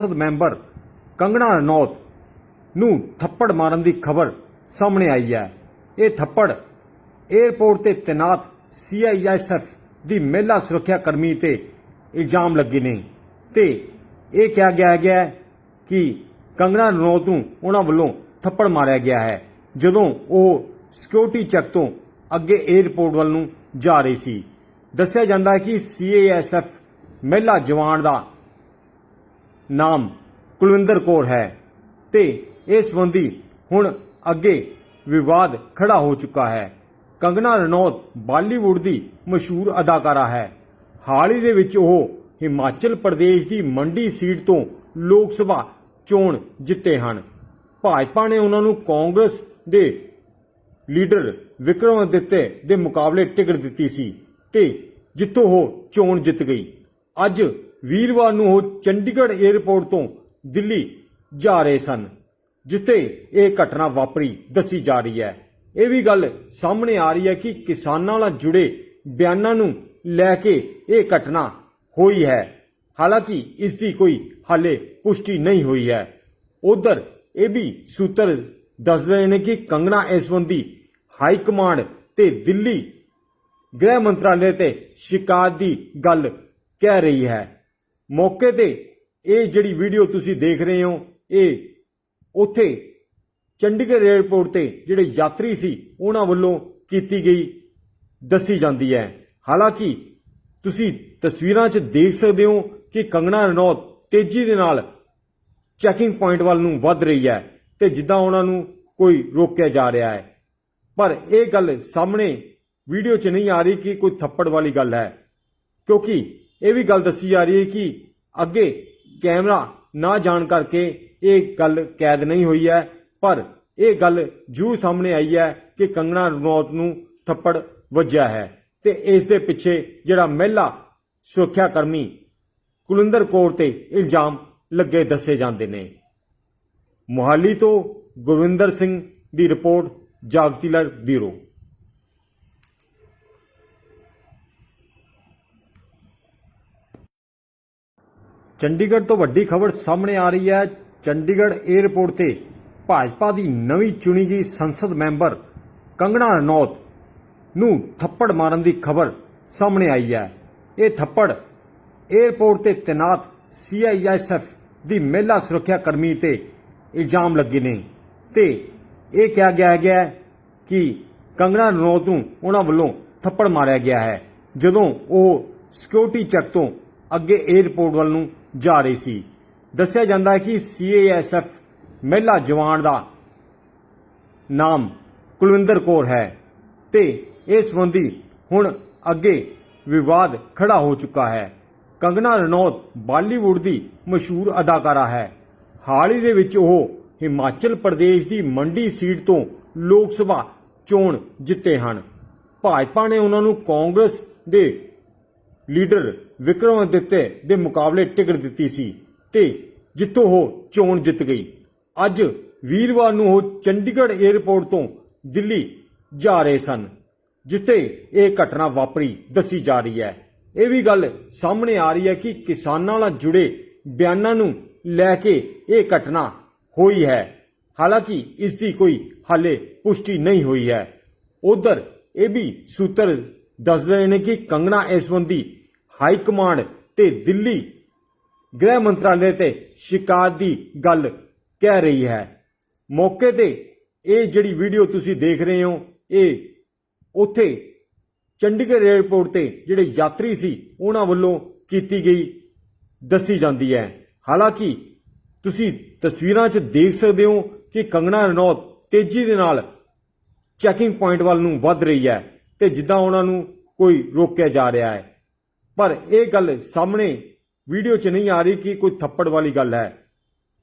ਸੰਸਦ ਮੈਂਬਰ ਕੰਗਣਾ ਰਣੌਤ ਨੂੰ ਥੱਪੜ ਮਾਰਨ ਦੀ ਖਬਰ ਸਾਹਮਣੇ ਆਈ ਹੈ। ਇਹ ਥੱਪੜ 에ਅਰਪੋਰਟ ਤੇ ਤੈਨਾਤ ਸੀਆਈਐਸਐਫ ਦੀ ਮਹਿਲਾ ਸੁਰੱਖਿਆ ਕਰਮੀ ਤੇ ਇਲਜ਼ਾਮ ਲੱਗੇ ਨੇ ਤੇ ਇਹ ਕਿਹਾ ਗਿਆ ਹੈ ਕਿ ਕੰਗਣਾ ਰਣੌਤ ਨੂੰ ਉਹਨਾਂ ਵੱਲੋਂ ਥੱਪੜ ਮਾਰਿਆ ਗਿਆ ਹੈ, ਜਦੋਂ ਉਹ ਸਿਕਿਉਰਿਟੀ ਚੈੱਕ ਤੋਂ ਅੱਗੇ 에ਅਰਪੋਰਟ ਵੱਲ ਨੂੰ ਜਾ ਰਹੀ ਸੀ। ਦੱਸਿਆ ਜਾਂਦਾ ਹੈ ਕਿ ਸੀਆਈਐਸਐਫ ਮਹਿਲਾ ਜਵਾਨ ਦਾ ਨਾਮ ਕੁਲਵਿੰਦਰ ਕੌਰ ਹੈ ਤੇ ਇਸ ਸੰਬੰਧੀ ਹੁਣ ਅੱਗੇ ਵਿਵਾਦ ਖੜਾ ਹੋ ਚੁੱਕਾ ਹੈ। ਕੰਗਨਾ ਰਣੌਤ ਬਾਲੀਵੁੱਡ ਦੀ ਮਸ਼ਹੂਰ ਅਦਾਕਾਰਾ ਹੈ। ਹਾਲ ਹੀ ਦੇ ਵਿੱਚ ਉਹ ਹਿਮਾਚਲ ਪ੍ਰਦੇਸ਼ ਦੀ ਮੰਡੀ ਸੀਟ ਤੋਂ ਲੋਕ ਸਭਾ ਚੋਣ ਜਿੱਤੇ ਹਨ। ਭਾਜਪਾ ਨੇ ਉਹਨਾਂ ਨੂੰ ਕਾਂਗਰਸ ਦੇ ਲੀਡਰ ਵਿਕਰਮਾਦਿੱਤੇ ਦੇ ਮੁਕਾਬਲੇ ਟਿਕਟ ਦਿੱਤੀ ਸੀ ਤੇ ਜਿੱਥੋਂ ਉਹ ਚੋਣ ਜਿੱਤ ਗਈ। ਅੱਜ ਵੀਰਵਾਰ ਨੂੰ ਉਹ ਚੰਡੀਗੜ੍ਹ 에ਅਰਪੋਰਟ ਤੋਂ ਦਿੱਲੀ ਜਾ ਰਹੇ ਸਨ, ਜਿੱਥੇ ਇਹ ਘਟਨਾ ਵਾਪਰੀ, ਦੱਸੀ ਜਾ ਰਹੀ ਹੈ। ਇਹ ਵੀ ਗੱਲ ਸਾਹਮਣੇ ਆ ਰਹੀ ਹੈ ਕਿ ਕਿਸਾਨਾਂ ਨਾਲ ਜੁੜੇ ਬਿਆਨਾਂ ਨੂੰ ਲੈ ਕੇ ਇਹ ਘਟਨਾ ਹੋਈ ਹੈ। ਹਾਲਾਂਕਿ ਇਸ ਦੀ ਕੋਈ ਹਾਲੇ ਪੁਸ਼ਟੀ ਨਹੀਂ ਹੋਈ ਹੈ। ਉਧਰ ਇਹ ਵੀ ਸੂਤਰ ਦੱਸ ਰਹੇ ਨੇ ਕਿ ਕੰਗਣਾ ਇਸ ਸੰਬੰਧੀ ਹਾਈ ਕਮਾਂਡ ਤੇ ਦਿੱਲੀ ਗ੍ਰਹਿ ਮੰਤਰਾਲੇ ਤੇ ਸ਼ਿਕਾਇਤ ਦੀ ਗੱਲ ਕਹਿ ਰਹੀ ਹੈ। ਮੌਕੇ ਤੇ ਇਹ ਜਿਹੜੀ ਵੀਡੀਓ ਤੁਸੀਂ ਦੇਖ ਰਹੇ ਹੋ, ਇਹ ਉੱਥੇ ਚੰਡੀਗੜ੍ਹ 에ਅਰਪੋਰਟ ਤੇ ਜਿਹੜੇ ਯਾਤਰੀ ਸੀ, ਉਹਨਾਂ ਵੱਲੋਂ ਕੀਤੀ ਗਈ, ਦੱਸੀ ਜਾਂਦੀ ਹੈ। ਹਾਲਾਂਕਿ ਤੁਸੀਂ ਤਸਵੀਰਾਂ 'ਚ ਦੇਖ ਸਕਦੇ ਹੋ ਕਿ ਕੰਗਣਾ ਰਣੌਤ ਤੇਜ਼ੀ ਦੇ ਨਾਲ ਚੈਕਿੰਗ ਪੁਆਇੰਟ ਵੱਲ ਨੂੰ ਵੱਧ ਰਹੀ ਹੈ ਤੇ ਜਿੱਦਾਂ ਉਹਨਾਂ ਨੂੰ ਕੋਈ ਰੋਕਿਆ ਜਾ ਰਿਹਾ ਹੈ। ਪਰ ਇਹ ਗੱਲ ਸਾਹਮਣੇ ਵੀਡੀਓ 'ਚ ਨਹੀਂ ਆ ਰਹੀ ਕਿ ਕੋਈ ਥੱਪੜ ਵਾਲੀ ਗੱਲ ਹੈ, ਕਿਉਂਕਿ ਇਹ ਵੀ ਗੱਲ ਦੱਸੀ ਜਾ ਰਹੀ ਹੈ ਕਿ ਅੱਗੇ ਕੈਮਰਾ ਨਾ ਜਾਣ ਕਰਕੇ ਇਹ ਗੱਲ ਕੈਦ ਨਹੀਂ ਹੋਈ ਹੈ, ਪਰ ਇਹ ਗੱਲ ਜੂ ਸਾਹਮਣੇ ਆਈ ਹੈ ਕਿ ਕੰਗਣਾ ਰਣੌਤ ਨੂੰ ਥੱਪੜ ਵੱਜਿਆ ਹੈ ਤੇ ਇਸ ਦੇ ਪਿੱਛੇ ਜਿਹੜਾ ਮਹਿਲਾ ਸੁਰੱਖਿਆ ਕਰਮੀ ਕੁਲਿੰਦਰ ਕੌਰ ਤੇ ਇਲਜ਼ਾਮ ਲੱਗੇ ਦੱਸੇ ਜਾਂਦੇ ਨੇ। ਮੁਹਾਲੀ ਤੋਂ ਗੁਰਵਿੰਦਰ ਸਿੰਘ ਦੀ ਰਿਪੋਰਟ ਜਾਗਤੀਲਰ ਬਿਊਰੋ। ਚੰਡੀਗੜ੍ਹ ਤੋਂ ਵੱਡੀ ਖਬਰ ਸਾਹਮਣੇ ਆ ਰਹੀ ਹੈ। ਚੰਡੀਗੜ੍ਹ 에ਅਰਪੋਰਟ ਤੇ ਭਾਜਪਾ ਦੀ ਨਵੀਂ ਚੁਣੀ ਗਈ ਸੰਸਦ ਮੈਂਬਰ ਕੰਗਣਾ ਰਣੌਤ ਨੂੰ ਥੱਪੜ ਮਾਰਨ ਦੀ ਖਬਰ ਸਾਹਮਣੇ ਆਈ ਹੈ। ਇਹ ਥੱਪੜ 에ਅਰਪੋਰਟ ਤੇ ਤੈਨਾਤ ਸੀਆਈਐਸਐਫ ਦੀ ਮਹਿਲਾ ਸੁਰੱਖਿਆ ਕਰਮੀ ਤੇ ਇਲਜ਼ਾਮ ਲੱਗੇ ਨੇ ਤੇ ਇਹ ਕਿਹਾ ਗਿਆ ਹੈ ਕਿ ਕੰਗਣਾ ਰਣੌਤ ਨੂੰ ਉਹਨਾਂ ਵੱਲੋਂ ਥੱਪੜ ਮਾਰਿਆ ਗਿਆ ਹੈ। ਜਦੋਂ ਉਹ ਸਿਕਿਉਰਿਟੀ ਚੈੱਕ ਤੋਂ ਅੱਗੇ 에ਅਰਪੋਰਟ ਵੱਲ ਨੂੰ ਜਾ ਰਹੀ ਸੀ। ਦੱਸਿਆ ਜਾਂਦਾ ਹੈ ਕਿ ਸੀਏਐਸਐਫ ਮਹਿਲਾ ਜਵਾਨ ਦਾ ਨਾਮ ਕੁਲਵਿੰਦਰ ਕੌਰ ਹੈ ਤੇ ਇਸ ਸੰਬੰਧੀ ਹੁਣ ਅੱਗੇ ਵਿਵਾਦ ਖੜਾ ਹੋ ਚੁੱਕਾ ਹੈ। ਕੰਗਨਾ ਰਣੌਤ ਬਾਲੀਵੁੱਡ ਦੀ ਮਸ਼ਹੂਰ ਅਦਾਕਾਰਾ ਹੈ। ਹਾਲ ਹੀ ਦੇ ਵਿੱਚ ਉਹ ਹਿਮਾਚਲ ਪ੍ਰਦੇਸ਼ ਦੀ ਮੰਡੀ ਸੀਟ ਤੋਂ ਲੋਕ ਸਭਾ ਚੋਣ ਜਿੱਤੇ ਹਨ। ਭਾਜਪਾ ਨੇ ਉਹਨਾਂ ਨੂੰ ਕਾਂਗਰਸ ਦੇ ਲੀਡਰ ਵਿਕਰਮਾਦਿੱਤੇ ਦੇ ਮੁਕਾਬਲੇ ਟਿਕਟ ਦਿੱਤੀ ਸੀ ਤੇ ਜਿੱਥੋਂ ਉਹ ਚੋਣ ਜਿੱਤ ਗਈ। ਅੱਜ ਵੀਰਵਾਰ ਨੂੰ ਉਹ ਚੰਡੀਗੜ੍ਹ 에ਅਰਪੋਰਟ ਤੋਂ ਦਿੱਲੀ ਜਾ ਰਹੇ ਸਨ, ਜਿੱਥੇ ਇਹ ਘਟਨਾ ਵਾਪਰੀ, ਦੱਸੀ ਜਾ ਰਹੀ ਹੈ। ਇਹ ਵੀ ਗੱਲ ਸਾਹਮਣੇ ਆ ਰਹੀ ਹੈ ਕਿ ਕਿਸਾਨਾਂ ਨਾਲ ਜੁੜੇ ਬਿਆਨਾਂ ਨੂੰ ਲੈ ਕੇ ਇਹ ਘਟਨਾ ਹੋਈ ਹੈ। ਹਾਲਾਂਕਿ ਇਸ ਦੀ ਕੋਈ ਹਾਲੇ ਪੁਸ਼ਟੀ ਨਹੀਂ ਹੋਈ ਹੈ। ਉਧਰ ਇਹ ਵੀ ਸੂਤਰ ਦੱਸ ਰਹੇ ਨੇ ਕਿ ਕੰਗਣਾ ਇਸ ਸੰਬੰਧੀ ਹਾਈ ਕਮਾਂਡ ਤੇ ਦਿੱਲੀ ਗ੍ਰਹਿ ਮੰਤਰਾਲੇ ਤੇ ਸ਼ਿਕਾਇਤ ਦੀ ਗੱਲ ਕਹਿ ਰਹੀ ਹੈ। ਮੌਕੇ ਤੇ ਇਹ ਜਿਹੜੀ ਵੀਡੀਓ ਤੁਸੀਂ ਦੇਖ ਰਹੇ ਹੋ, ਇਹ ਉੱਥੇ ਚੰਡੀਗੜ੍ਹ 에ਅਰਪੋਰਟ ਤੇ ਜਿਹੜੇ ਯਾਤਰੀ ਸੀ, ਉਹਨਾਂ ਵੱਲੋਂ ਕੀਤੀ ਗਈ, ਦੱਸੀ ਜਾਂਦੀ ਹੈ। ਹਾਲਾਂਕਿ ਤੁਸੀਂ ਤਸਵੀਰਾਂ 'ਚ ਦੇਖ ਸਕਦੇ ਹੋ ਕਿ ਕੰਗਣਾ ਰਣੌਤ ਤੇਜ਼ੀ ਦੇ ਨਾਲ ਚੈਕਿੰਗ ਪੁਆਇੰਟ ਵੱਲ ਨੂੰ ਵੱਧ ਰਹੀ ਹੈ ਤੇ ਜਿੱਦਾਂ ਉਹਨਾਂ ਨੂੰ ਕੋਈ ਰੋਕਿਆ ਜਾ ਰਿਹਾ ਹੈ। ਪਰ ਇਹ ਗੱਲ ਸਾਹਮਣੇ ਵੀਡੀਓ 'ਚ ਨਹੀਂ ਆ ਰਹੀ ਕਿ ਕੋਈ ਥੱਪੜ ਵਾਲੀ ਗੱਲ ਹੈ।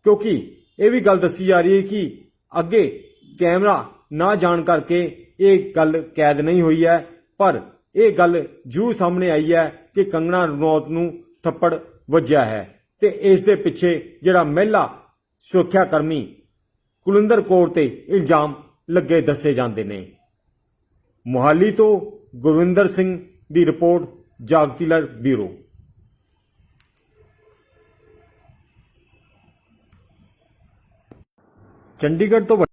ਕਿਉਂਕਿ ਇਹ ਵੀ ਗੱਲ ਦੱਸੀ ਜਾ ਰਹੀ ਹੈ ਕਿ ਅੱਗੇ ਕੈਮਰਾ ਨਾ ਜਾਣ ਕਰਕੇ ਇਹ ਗੱਲ ਕੈਦ ਨਹੀਂ ਹੋਈ ਹੈ। ਪਰ ਇਹ ਗੱਲ ਜੂ ਸਾਹਮਣੇ ਆਈ ਹੈ ਕਿ ਕੰਗਣਾ ਰਣੌਤ ਨੂੰ ਥੱਪੜ ਵੱਜਿਆ ਹੈ ਤੇ ਇਸ ਦੇ ਪਿੱਛੇ ਜਿਹੜਾ ਮਹਿਲਾ ਸੁਰੱਖਿਆ ਕਰਮੀ ਕੁਲਿੰਦਰ ਕੌਰ ਤੇ ਇਲਜ਼ਾਮ ਲੱਗੇ ਦੱਸੇ ਜਾਂਦੇ ਨੇ। ਮੁਹਾਲੀ ਤੋਂ ਗੁਰਵਿੰਦਰ ਸਿੰਘ ਦੀ ਰਿਪੋਰਟ Cagdiler Büro ਚੰਡੀਗੜ੍ਹ ਤੋਂ